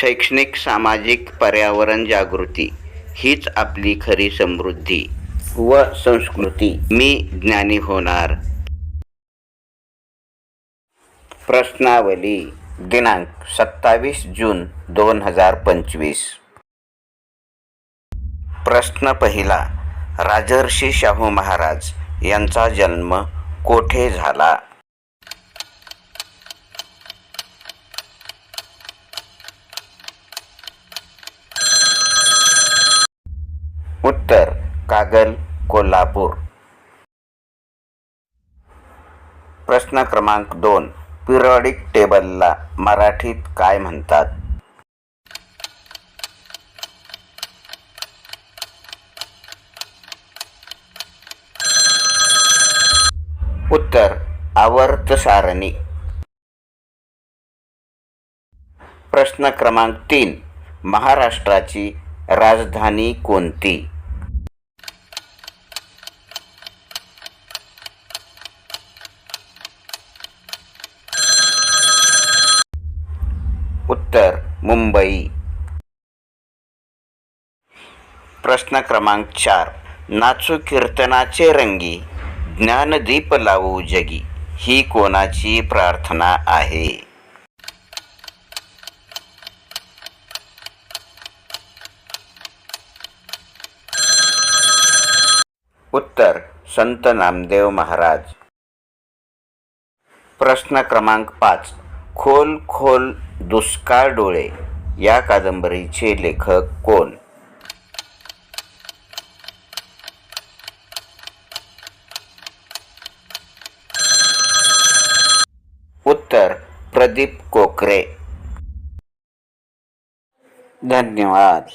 शैक्षणिक सामाजिक पर्यावरण जागृती हीच आपली खरी समृद्धी व संस्कृती. मी ज्ञानी होणार. प्रश्नावली दिनांक सत्तावीस जून दोन हजार पंचवीस. प्रश्न पहिला राजर्षी शाहू महाराज यांचा जन्म कोठे झाला? उत्तर कागल कोल्हापूर. प्रश्न क्रमांक दोन पिरियॉडिक टेबलला मराठीत काय म्हणतात? उत्तर आवर्त सारणी. प्रश्न क्रमांक तीन महाराष्ट्राची राजधानी कोणती? उत्तर मुंबई. प्रश्न क्रमांक चार. नाचू कीर्तनाचे रंगी ज्ञानदीप लावू जगी. ही कोणाची प्रार्थना आहे? उत्तर संत नामदेव महाराज. प्रश्न क्रमांक पाच खोल खोल दुष्काळ डोळे या कादंबरीचे लेखक कोण? उत्तर प्रदीप कोकरे. धन्यवाद.